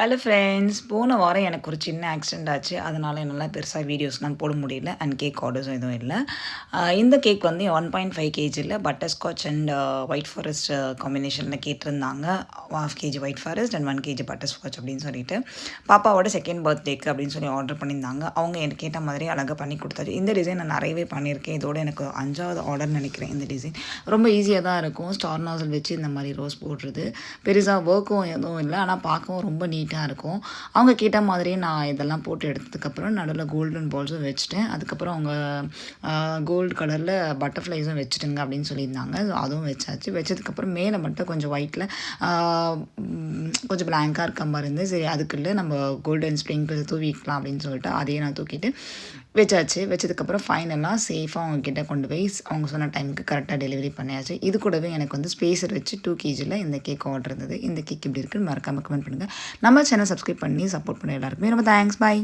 Hello friends போன வாரம் எனக்கு ஒரு சின்ன ஆக்சிடெண்ட் ஆச்சு. அதனால் என்னால் பெருசாக வீடியோஸ்லாம் போட முடியல. அண்ட் கேக் ஆர்டர்ஸும் எதுவும் இல்லை. இந்த கேக் வந்து one point five கேஜியில் butter scotch and white forest காம்பினேஷனில் கேட்டிருந்தாங்க. Half KG white forest and one KG butter scotch அப்படின்னு சொல்லிட்டு. பாப்பாவோட செகண்ட் பர்த்டேக்கு அப்படின்னு சொல்லி ஆர்டர் பண்ணியிருந்தாங்க. அவங்க எனக்கு கேட்ட மாதிரி அழகாக பண்ணி கொடுத்தாச்சு. இந்த டிசைன் நான் நிறையவே பண்ணியிருக்கேன். இதோட எனக்கு அஞ்சாவது ஆர்டர் நினைக்கிறேன் இந்த டிசைன் ரொம்ப ஈஸியாக தான் இருக்கும். ஸ்டார் நாசல் வச்சு இந்த மாதிரி ரோஸ் போடுறது. பெருசாக ஒர்க்கும் எதுவும் இல்லை. ஆனால் பார்க்கவும் ரொம்ப நீட் நீட்டாக இருக்கும். அவங்க கேட்ட மாதிரியே நான் இதெல்லாம் போட்டு எடுத்ததுக்கப்புறம் நடுவில் கோல்டன் பால்ஸும் வச்சுட்டேன். அதுக்கப்புறம் அவங்க கோல்டு கலரில் பட்டர்ஃப்ளைஸும் வச்சுட்டுங்க அப்படின்னு சொல்லியிருந்தாங்க. ஸோ அதுவும் வச்சாச்சு. வச்சதுக்கப்புறம் மேலே மட்டும் கொஞ்சம் ஒயிட்டில் கொஞ்சம் பிளாங்காக இருக்க மாதிரி இருந்து சரி அதுக்குள்ளே நம்ம கோல்டன் ஸ்ப்ரிங்கிள் தூவிக்கலாம் அப்படின்னு சொல்லிட்டு அதையே நான் தூக்கிட்டு வச்சாச்சு. வச்சதுக்கப்புறம் ஃபைனலாக சேஃபாக அவங்க கிட்டே கொண்டு போய் அவங்க சொன்ன டைமுக்கு கரெக்டாக டெலிவரி பண்ணியாச்சு. இது கூடவே எனக்கு வந்து ஸ்பேஸர் வச்சு டூ கேஜியில் இந்த கேக் ஆர்டர் இருந்தது. இந்த கேக் இப்படி இருக்குன்னு மறக்காம கமெண்ட் பண்ணுங்கள் நம்ம சேனல் சப்ஸ்கிரைப் பண்ணி சப்போர்ட் பண்ண எல்லாருக்குமே ரொம்ப தேங்க்ஸ் பாய்